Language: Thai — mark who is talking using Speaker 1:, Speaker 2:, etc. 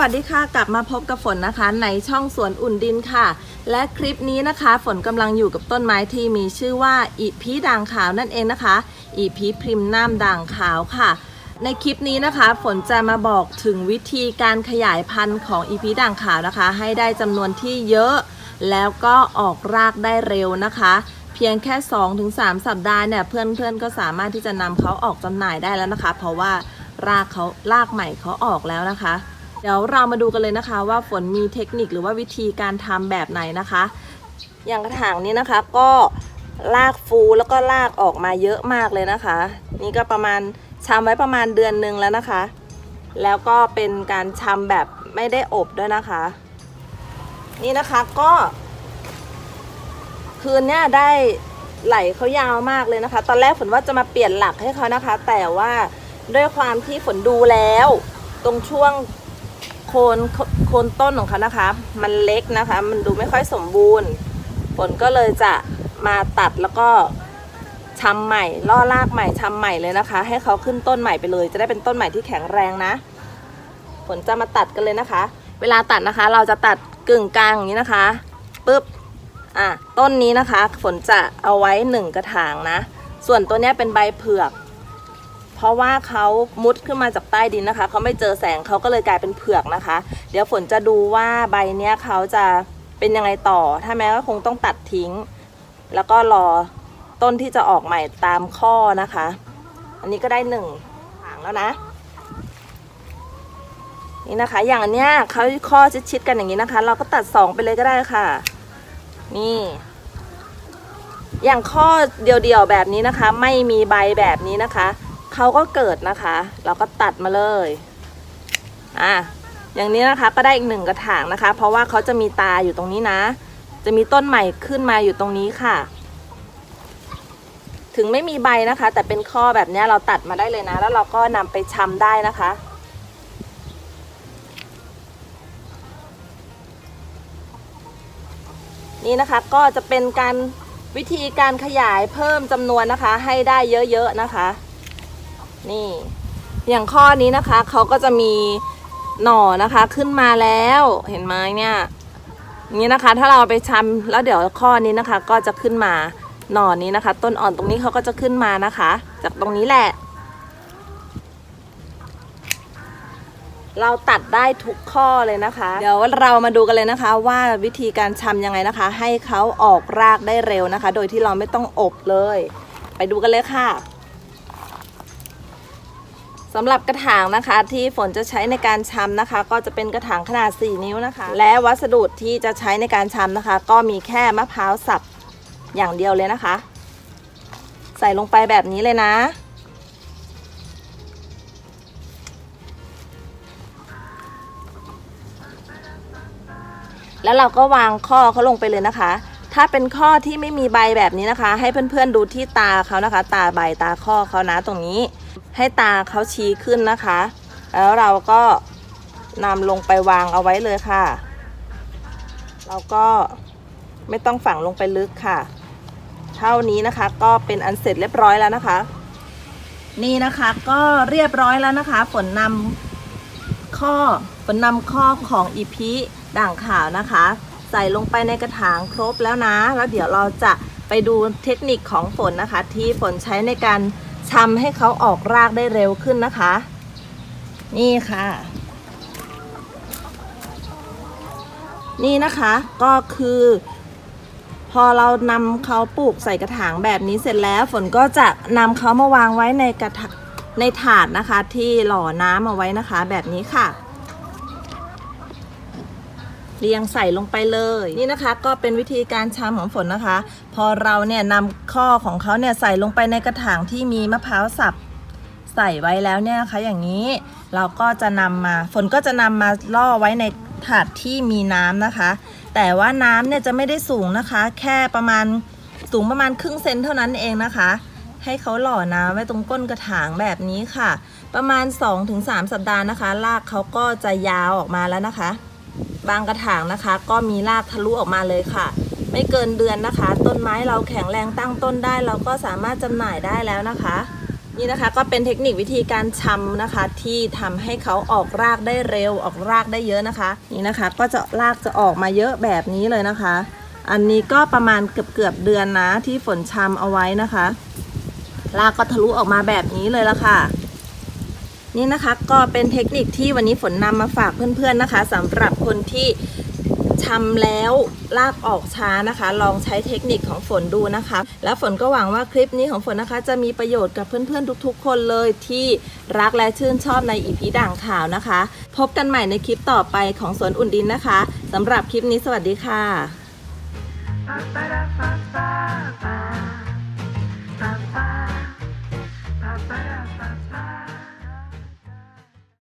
Speaker 1: วัสดีค่ะกลับมาพบกับฝนนะคะ ในช่องสวนอุ่นดินค่ะ และคลิปนี้นะคะ ฝนกำลังอยู่กับต้นไม้ที่มีชื่อว่าอีพีด่างขาวนั่นเองนะคะ อีพีพริมน้ำด่างขาวค่ะ ในคลิปนี้นะคะ ฝนจะมาบอกถึงวิธีการขยายพันธุ์ของอีพีด่างขาวนะคะ ให้ได้จำนวนที่เยอะ แล้วก็ออกรากได้เร็วนะคะ เพียงแค่ 2-3 สัปดาห์เนี่ยเพื่อนๆก็สามารถที่จะนำเขาออกจำหน่ายได้แล้วนะคะ เพราะว่ารากเขารากใหม่เขาออกแล้วนะคะ เดี๋ยวเรามาดูกันเลยนะคะว่าฝนมีเทคนิคหรือว่าวิธีการทำแบบไหนนะคะ อย่างกระถางนี้นะคะก็ลากฟูแล้วก็ลากออกมาเยอะมากเลยนะคะ นี่ก็ประมาณชำไว้ประมาณเดือนหนึ่งแล้วนะคะ แล้วก็เป็นการชำแบบไม่ได้อบด้วยนะคะ นี่นะคะก็ คืนเนี้ยได้ไหลเขายาวมากเลยนะคะ ตอนแรกฝนว่าจะมาเปลี่ยนหลักให้เขานะคะ แต่ว่าด้วยความที่ฝนดูแล้ว ตรงช่วง คนโคนต้นของเขานะคะ มันเล็กนะคะ มันดูไม่ค่อยสมบูรณ์ ฝนก็เลยจะมาตัดแล้วก็ชำใหม่ล่อรากใหม่ชำใหม่เลยนะคะ ให้เขาขึ้นต้นใหม่ไปเลย จะได้เป็นต้นใหม่ที่แข็งแรงนะ ฝนจะมาตัดกันเลยนะคะ เวลาตัดนะคะ เราจะตัดกึ่งกลางอย่างนี้นะคะปึ๊บอะต้นนี้นะคะ ฝนจะเอาไว้หนึ่งกระถางนะ ส่วนตัวเนี้ยเป็นใบเผือก ราะว่าเขามุดขึ้นมาจากใต้ดินนะคะเขาไม่เจอแสงเขาก็เลยกลายเป็นเผือกนะคะ เดี๋ยวฝนจะดูว่าใบเนี้ยเขาจะเป็นยังไงต่อ ถ้าแม้ก็คงต้องตัดทิ้ง แล้วก็รอต้นที่จะออกใหม่ตามข้อนะคะ อันนี้ก็ได้หนึ่งถางแล้วนะนี่นะคะ อย่างอันเนี้ยเขาข้อชิดๆกันอย่างนี้นะคะ เราก็ตัดสองไปเลยก็ได้ค่ะ นี่ อย่างข้อเดียวๆแบบนี้นะคะ ไม่มีใบแบบนี้นะคะ เขาก็เกิดนะคะ เราก็ตัดมาเลยอะอย่างนี้นะคะก็ได้อีกหนึ่งกระถางนะคะ เพราะว่าเขาจะมีตาอยู่ตรงนี้นะ จะมีต้นใหม่ขึ้นมาอยู่ตรงนี้ค่ะ ถึงไม่มีใบนะคะ แต่เป็นข้อแบบนี้เราตัดมาได้เลยนะ แล้วเราก็นำไปชำได้นะคะ นี่นะคะก็จะเป็นการวิธีการขยายเพิ่มจำนวนนะคะ ให้ได้เยอะๆนะคะ นี่ อย่างข้อนี้นะคะเขาก็จะมีหน่อนะคะขึ้นมาแล้วเห็นไหมเนี่ยนี่นะคะ ถ้าเราไปชำแล้วเดี๋ยวข้อนี้นะคะ ก็จะขึ้นมาหน่อนี้นะคะ ต้นอ่อนตรงนี้เขาก็จะขึ้นมานะคะ จากตรงนี้แหละ เราตัดได้ทุกข้อเลยนะคะ เดี๋ยวเรามาดูกันเลยนะคะ ว่าวิธีการชำยังไงนะคะ ให้เขาออกรากได้เร็วนะคะ โดยที่เราไม่ต้องอบเลย ไปดูกันเลยค่ะ สำหรับกระถางนะคะที่ฝนจะใช้ในการชำนะคะ ก็จะเป็นกระถางขนาด 4 นิ้วนะคะ และวัสดุที่จะใช้ในการชำนะคะ ก็มีแค่มะพร้าวสับอย่างเดียวเลยนะคะ ใส่ลงไปแบบนี้เลยนะ แล้วเราก็วางข้อเขาลงไปเลยนะคะ ถ้าเป็นข้อที่ไม่มีใบแบบนี้นะคะ ให้เพื่อนๆดูที่ตาเขานะคะ ตาใบตาข้อเขานะตรงนี้ ให้ตาเขาชี้ขึ้นนะคะ แล้วเราก็นำลงไปวางเอาไว้เลยค่ะ เราก็ไม่ต้องฝังลงไปลึกค่ะ เท่านี้นะคะก็เป็นอันเสร็จเรียบร้อยแล้วนะคะ นี่นะคะก็เรียบร้อยแล้วนะคะ ฝนนำข้อฝนนำข้อของอีพีด่างขาวนะคะ ใส่ลงไปในกระถางครบแล้วนะ แล้วเดี๋ยวเราจะไปดูเทคนิคของฝนนะคะ ที่ฝนใช้ในการ ชำให้เขาออกรากได้เร็วขึ้นนะคะ นี่ค่ะ นี่นะคะก็คือ พอเรานำเขาปลูกใส่กระถางแบบนี้เสร็จแล้ว ฝนก็จะนำเขามาวางไว้ในกระถางในถาดนะคะ ที่หล่อน้ำเอาไว้นะคะ แบบนี้ค่ะเรียงใส่ลงไปเลยนี่นะคะ ก็เป็นวิธีการชำของฝนนะคะ พอเราเนี่ยนำข้อของเขาเนี่ยใส่ลงไปในกระถางที่มีมะพร้าวสับใส่ไว้แล้วเนี่ยนะคะอย่างนี้เราก็จะนำมาฝนก็จะนำมาล่อไว้ในถาดที่มีน้ำนะคะ แต่ว่าน้ำเนี่ยจะไม่ได้สูงนะคะ แค่ประมาณสูงประมาณครึ่งเซนเท่านั้นเองนะคะ ให้เขาหล่อน้ำไว้ตรงก้นกระถางแบบนี้ค่ะ ประมาณ 2-3 สัปดาห์นะคะรากเขาก็จะยาวออกมาแล้วนะคะ บางกระถางนะคะ ก็มีรากทะลุออกมาเลยค่ะ ไม่เกินเดือนนะคะ ต้นไม้เราแข็งแรงตั้งต้นได้ เราก็สามารถจำหน่ายได้แล้วนะคะ นี่นะคะก็เป็นเทคนิควิธีการชำนะคะ ที่ทำให้เขาออกรากได้เร็วออกรากได้เยอะนะคะ นี่นะคะก็จะรากจะออกมาเยอะแบบนี้เลยนะคะ อันนี้ก็ประมาณเกือบเกือบเดือนนะที่ฝนชำเอาไว้นะคะรากก็ทะลุออกมาแบบนี้เลยละค่ะนี่นะคะก็เป็นเทคนิคที่วันนี้ฝนนำมาฝากเพื่อนๆนะคะสำหรับคนที่ ชำแล้วลากออกช้านะคะ ลองใช้เทคนิคของฝนดูนะคะ แล้วฝนก็หวังว่าคลิปนี้ของฝนนะคะ จะมีประโยชน์กับเพื่อนๆทุกๆ คนเลยที่รักและชื่นชอบในอีพีด่างข่าวนะคะ พบกันใหม่ในคลิปต่อไปของสวนอุ่นดินนะคะสำหรับคลิปนี้สวัสดีค่ะ